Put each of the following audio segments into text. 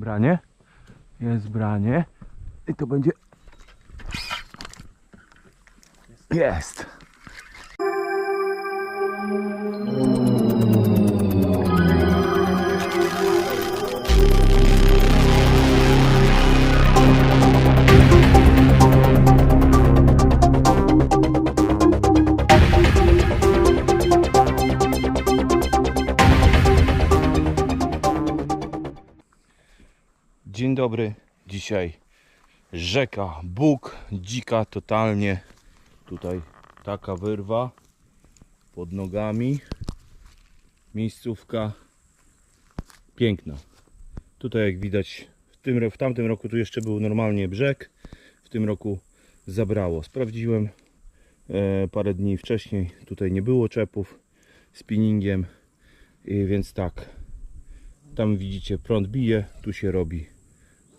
branie. Jest branie. I to będzie... Jest. Dzień dobry. Dzisiaj rzeka Bóg, dzika totalnie. Tutaj taka wyrwa pod nogami. Miejscówka piękna. Tutaj jak widać w, tym, w tamtym roku tu jeszcze był normalnie brzeg. W tym roku zabrało. Sprawdziłem e, parę dni wcześniej. Tutaj nie było czepów spinningiem. I więc tak. Tam widzicie prąd bije, tu się robi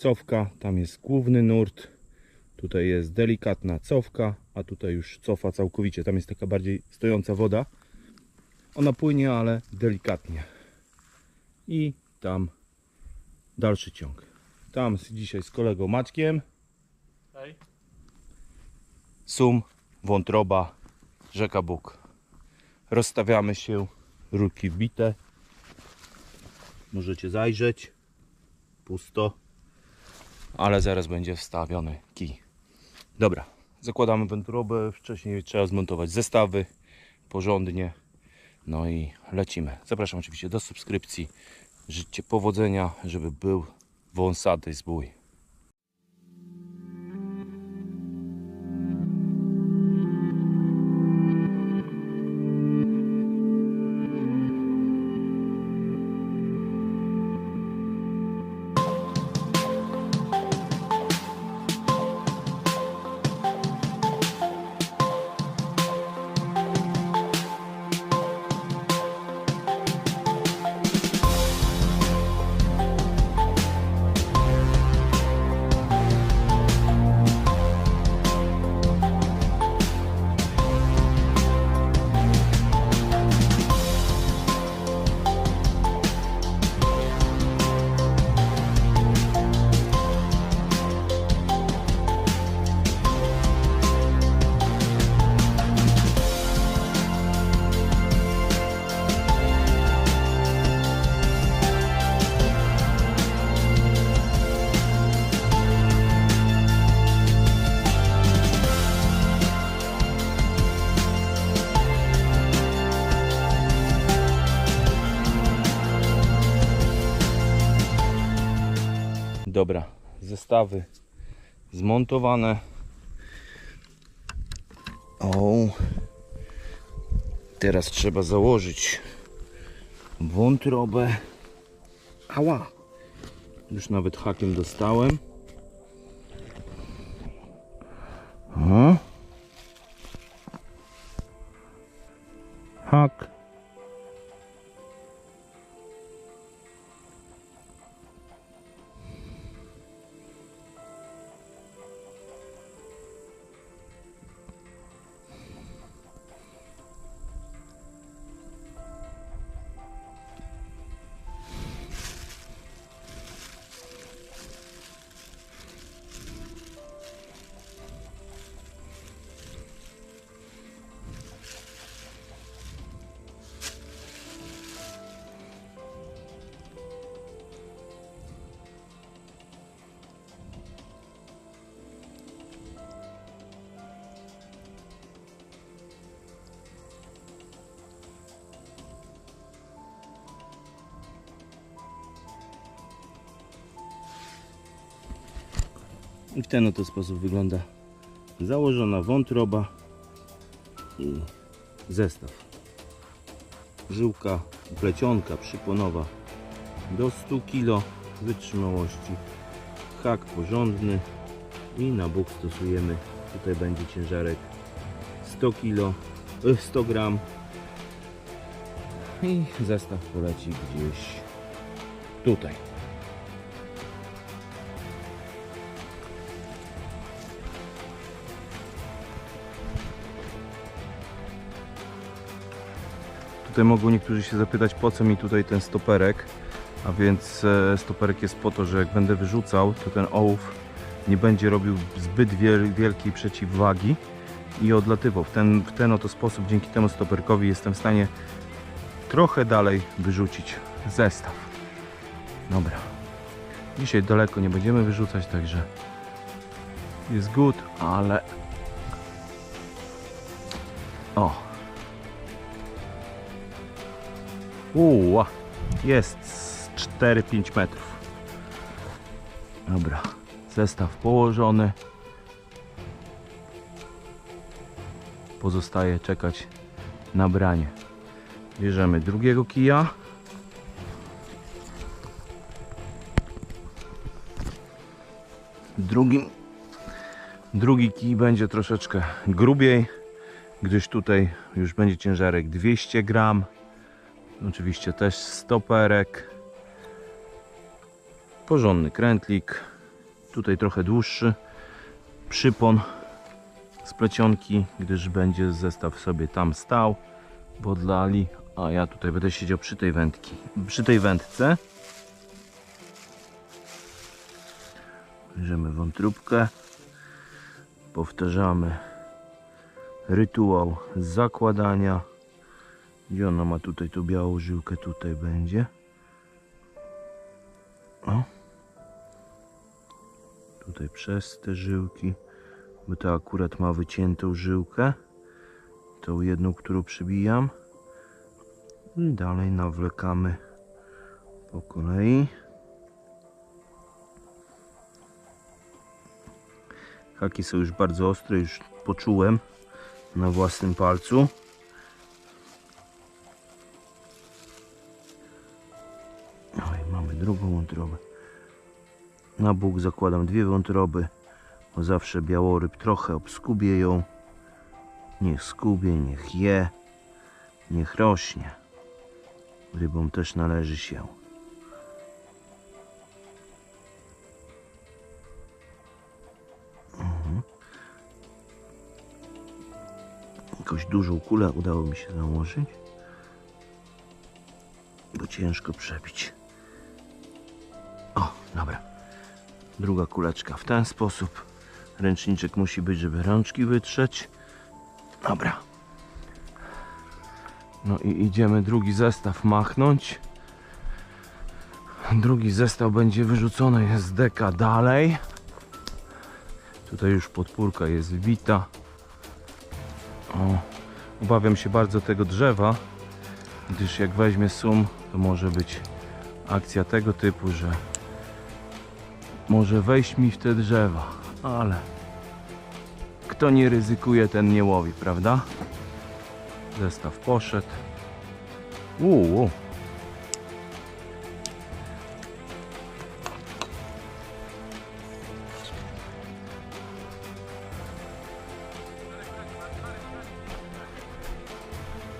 cofka, tam jest główny nurt, tutaj jest delikatna cofka, a tutaj już cofa całkowicie. Tam jest taka bardziej stojąca woda. Ona płynie, ale delikatnie. I tam dalszy ciąg. Tam dzisiaj z kolegą Maćkiem. Hej. Sum, wątroba, rzeka Bóg. Rozstawiamy się, rurki wbite. Możecie zajrzeć. Pusto. Ale zaraz będzie wstawiony kij. Dobra, zakładamy wątrobę. Wcześniej trzeba zmontować zestawy porządnie. No i lecimy. Zapraszam oczywiście do subskrypcji. Życzcie powodzenia, żeby był wąsady zbój. Dobra, zestawy zmontowane. O, teraz trzeba założyć wątrobę. Ała, już nawet hakiem dostałem. O. Hak. I w ten oto sposób wygląda założona wątroba i zestaw. Żyłka, plecionka przyponowa do 100 kg wytrzymałości. Hak porządny i na bok stosujemy. Tutaj będzie ciężarek 100 kg, 100 gram i zestaw poleci gdzieś tutaj. Tutaj mogą niektórzy się zapytać, po co mi tutaj ten stoperek. A więc e, stoperek jest po to, że jak będę wyrzucał, to ten ołów nie będzie robił zbyt wiel- wielkiej przeciwwagi i odlatywał. W ten, w ten oto sposób, dzięki temu stoperkowi jestem w stanie trochę dalej wyrzucić zestaw. Dobra. Dzisiaj daleko nie będziemy wyrzucać, także jest good, ale o. Uła. Jest z 4-5 metrów. Dobra. Zestaw położony. Pozostaje czekać na branie. Bierzemy drugiego kija. Drugim, drugi kij będzie troszeczkę grubiej, gdyż tutaj już będzie ciężarek 200 gram. Oczywiście też stoperek. Porządny krętlik. Tutaj trochę dłuższy przypon z plecionki, gdyż będzie zestaw sobie tam stał w oddali, a ja tutaj będę siedział przy tej wędki, przy tej wędce. Bierzemy wątróbkę, powtarzamy rytuał zakładania. Gdzie ona ma tutaj tą białą żyłkę? Tutaj będzie. O. Tutaj przez te żyłki, bo to akurat ma wyciętą żyłkę. Tą jedną, którą przybijam. I dalej nawlekamy po kolei. Haki są już bardzo ostre, już poczułem na własnym palcu. Na bóg zakładam dwie wątroby, bo zawsze białoryb trochę obskubie ją. Niech skubie, niech je, niech rośnie. Rybom też należy się. Mhm. Jakąś dużą kulę udało mi się założyć, bo ciężko przebić. Dobra. Druga kuleczka w ten sposób. Ręczniczek musi być, żeby rączki wytrzeć. Dobra. No i idziemy drugi zestaw machnąć. Drugi zestaw będzie wyrzucony z deka dalej. Tutaj już podpórka jest wbita. O, obawiam się bardzo tego drzewa, gdyż jak weźmie sum, to może być akcja tego typu, że może wejść mi w te drzewa, ale kto nie ryzykuje, ten nie łowi, prawda? Zestaw poszedł. Uuu.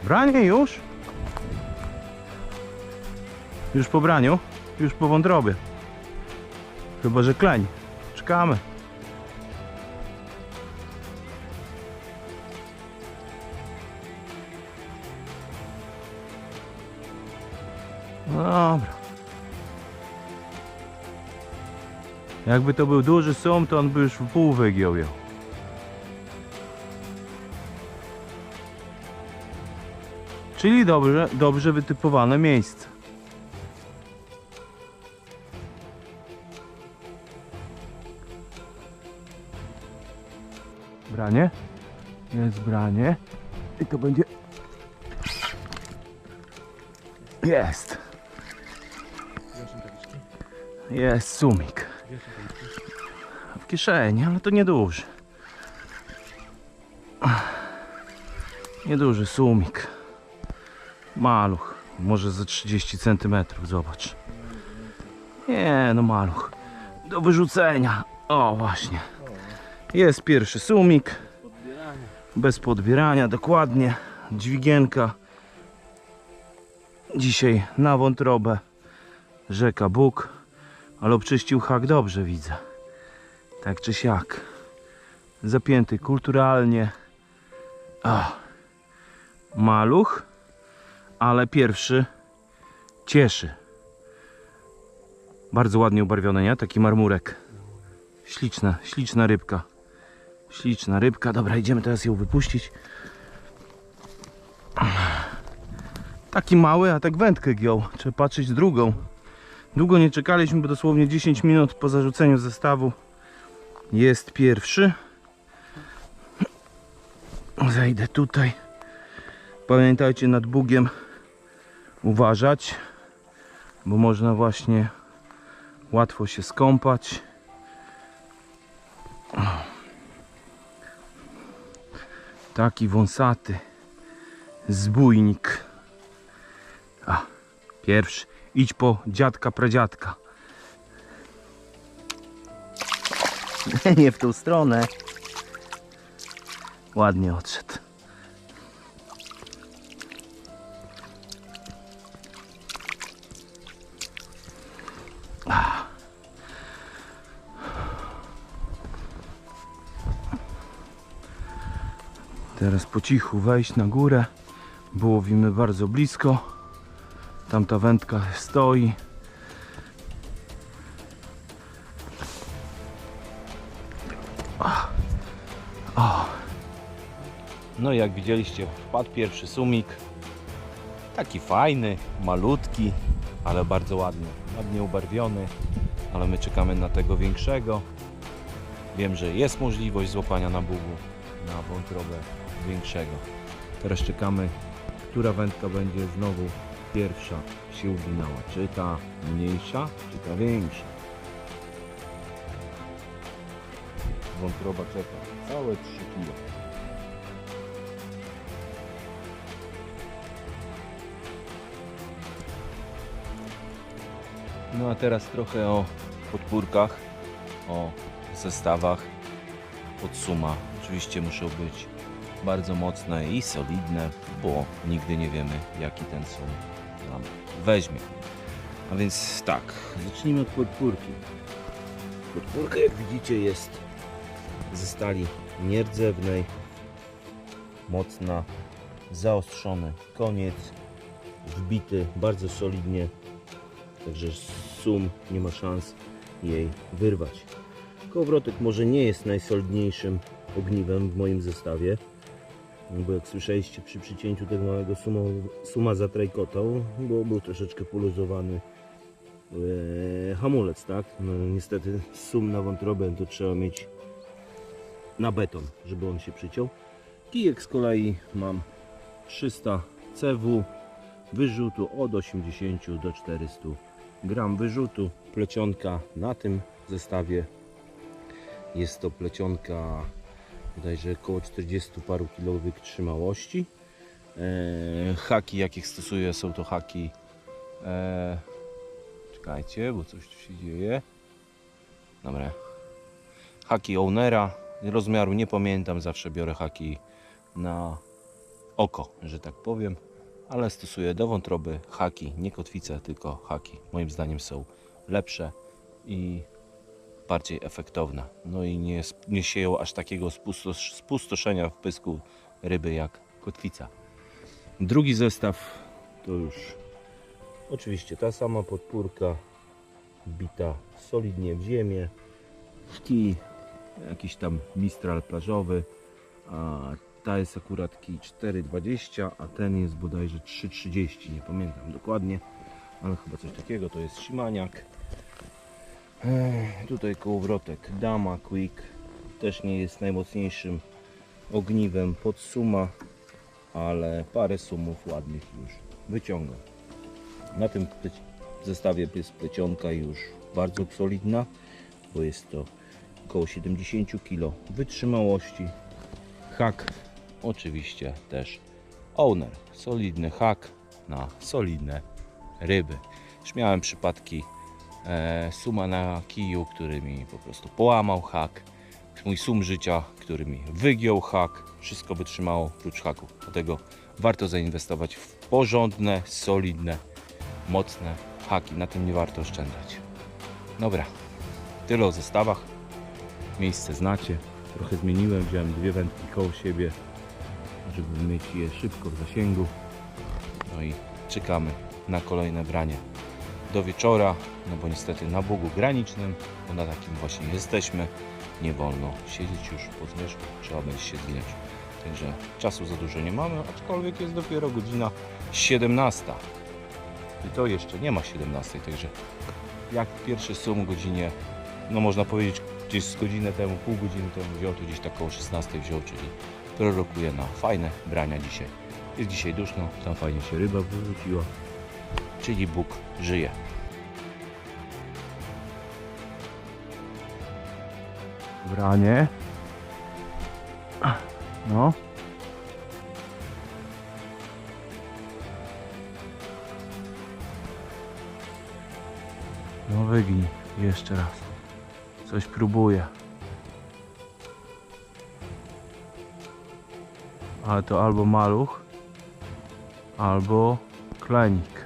Branie już? Już po braniu? Już po wątrobie. Chyba, że kleń. Czekamy. Dobra. Jakby to był duży sum, to on by już w pół wygiął ją. Czyli dobrze, dobrze wytypowane miejsce. Branie. Jest branie. I to będzie... Jest. Jest sumik. W kieszeni, ale to nieduży. Nieduży sumik. Maluch. Może ze 30 cm, zobacz. Nie, no maluch. Do wyrzucenia. O, właśnie. Jest pierwszy sumik. Bez podbierania, dokładnie. Dźwigienka. Dzisiaj na wątrobę. Rzeka Bóg. Ale obczyścił hak dobrze, widzę. Tak czy siak. Zapięty kulturalnie. O. Maluch. Ale pierwszy cieszy. Bardzo ładnie ubarwione, nie? Taki marmurek. Śliczna, śliczna rybka. Śliczna rybka. Dobra, idziemy teraz ją wypuścić. Taki mały, a tak wędkę giął. Trzeba patrzeć drugą. Długo nie czekaliśmy, bo dosłownie 10 minut po zarzuceniu zestawu jest pierwszy. Zejdę tutaj. Pamiętajcie nad Bugiem uważać, bo można właśnie łatwo się skąpać. Taki wąsaty zbójnik. A, pierwszy. Idź po dziadka, pradziadka. Nie w tą stronę. Ładnie odszedł. Teraz po cichu wejść na górę, bo łowimy bardzo blisko. Tamta wędka stoi. No jak widzieliście, wpadł pierwszy sumik. Taki fajny, malutki, ale bardzo ładny. Ładnie ubarwiony, ale my czekamy na tego większego. Wiem, że jest możliwość złapania na bugu na wątrobę większego. Teraz czekamy, która wędka będzie znowu pierwsza się uginała. Czy ta mniejsza, czy ta większa. Wątroba czeka całe 3 kg. No a teraz trochę o podpórkach, o zestawach pod suma. Oczywiście muszą być bardzo mocne i solidne, bo nigdy nie wiemy jaki ten sum nam weźmie. A więc tak, zacznijmy od podpórki. Podpórka jak widzicie jest ze stali nierdzewnej, mocna, zaostrzony koniec, wbity bardzo solidnie, także sum nie ma szans jej wyrwać. Kołowrotek może nie jest najsolidniejszym ogniwem w moim zestawie, bo jak słyszeliście przy przycięciu tego małego suma, suma zatrajkotał, bo był troszeczkę poluzowany e, hamulec, tak? No niestety sum na wątrobę to trzeba mieć na beton, żeby on się przyciął. Kijek z kolei mam 300 CW wyrzutu od 80 do 400 gram wyrzutu. Plecionka na tym zestawie jest to plecionka bodajże około 40 paru kilo wytrzymałości. E, haki jakich stosuję są to haki e, czekajcie, bo coś tu się dzieje. Dobra. Haki ownera. Rozmiaru nie pamiętam, zawsze biorę haki na oko, że tak powiem. Ale stosuję do wątroby haki, nie kotwice, tylko haki. Moim zdaniem są lepsze i bardziej efektowne. No i nie, nie sieją aż takiego spustosz- spustoszenia w pysku ryby jak kotwica. Drugi zestaw to już oczywiście ta sama podpórka bita solidnie w ziemię. Kij jakiś tam mistral plażowy, a ta jest akurat kij 4,20, a ten jest bodajże 3,30, nie pamiętam dokładnie, ale chyba coś takiego, to jest Simaniak. Tutaj kołowrotek Dama Quick też nie jest najmocniejszym ogniwem pod suma, ale parę sumów ładnych już wyciąga. Na tym zestawie jest plecionka już bardzo solidna, bo jest to około 70 kg wytrzymałości. Hak oczywiście też owner, solidny hak na solidne ryby. Już miałem przypadki suma na kiju, który mi po prostu połamał hak. Mój sum życia, który mi wygiął hak. Wszystko wytrzymało prócz haku. Dlatego warto zainwestować w porządne, solidne, mocne haki. Na tym nie warto oszczędzać. Dobra, tyle o zestawach. Miejsce znacie. Trochę zmieniłem, wziąłem dwie wędki koło siebie, żeby mieć je szybko w zasięgu. No i czekamy na kolejne branie. Do wieczora, no bo niestety na Bogu granicznym, bo na takim właśnie jesteśmy, nie wolno siedzieć już po zmierzchu, trzeba będzie się zginąć. Także czasu za dużo nie mamy, aczkolwiek jest dopiero godzina 17. I to jeszcze nie ma 17, także jak pierwszy sum godzinie, no można powiedzieć gdzieś z godzinę temu, pół godziny temu wziął, to gdzieś tak około 16 wziął, czyli prorokuje na fajne brania dzisiaj. Jest dzisiaj duszno, tam fajnie się ryba wywróciła, czyli Bóg żyje. Branie. No. No wygnij jeszcze raz. Coś próbuję. Ale to albo maluch, albo klenik.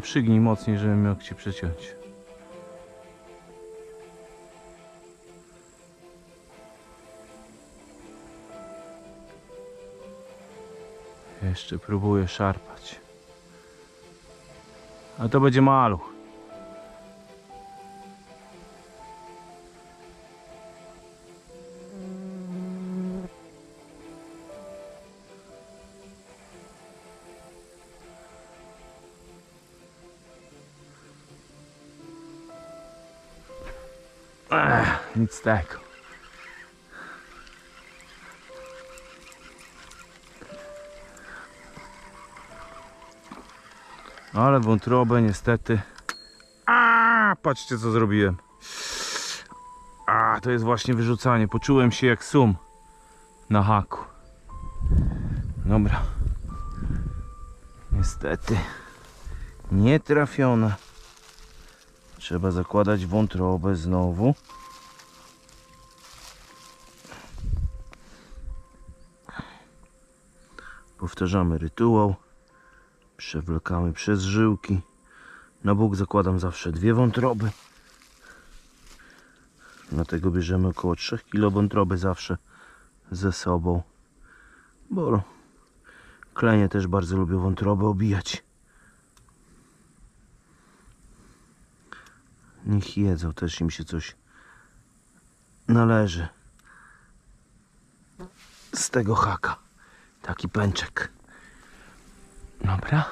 No przygnij mocniej, żebym mógł Ci przeciąć. Jeszcze próbuję szarpać. A to będzie maluch. Nic z tego. Ale wątrobę niestety. A, patrzcie co zrobiłem. A, to jest właśnie wyrzucanie. Poczułem się jak sum na haku. Dobra. Niestety. Nie trafiona. Trzeba zakładać wątrobę znowu. Powtarzamy rytuał. Przewlekamy przez żyłki. Na bóg zakładam zawsze dwie wątroby. Dlatego bierzemy około 3 kg wątroby zawsze ze sobą. Bo klenie też bardzo lubią wątrobę obijać. Niech jedzą, też im się coś należy. Z tego haka. Taki pęczek. Dobra.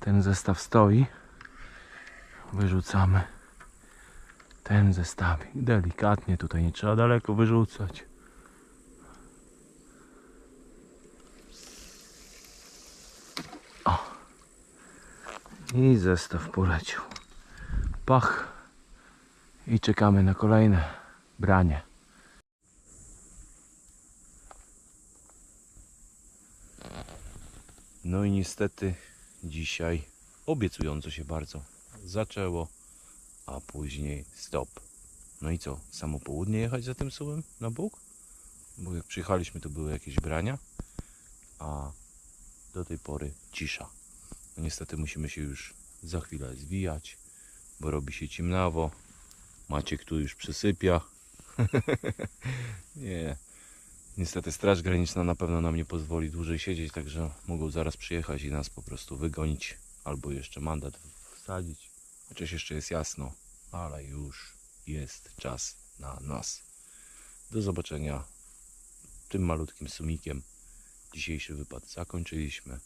Ten zestaw stoi. Wyrzucamy ten zestawik. Delikatnie, tutaj nie trzeba daleko wyrzucać. O. I zestaw poleciał. Pach. I czekamy na kolejne branie. No i niestety dzisiaj obiecująco się bardzo zaczęło, a później stop. No i co, samo południe jechać za tym sułem na Bóg? Bo jak przyjechaliśmy to były jakieś brania, a do tej pory cisza. No niestety musimy się już za chwilę zwijać, bo robi się ciemnawo. Maciek tu już przysypia. Nie, Niestety Straż Graniczna na pewno nam nie pozwoli dłużej siedzieć, także mogą zaraz przyjechać i nas po prostu wygonić albo jeszcze mandat wsadzić. Chociaż jeszcze jest jasno, ale już jest czas na nas. Do zobaczenia tym malutkim sumikiem. Dzisiejszy wypad zakończyliśmy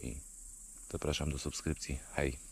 i zapraszam do subskrypcji. Hej!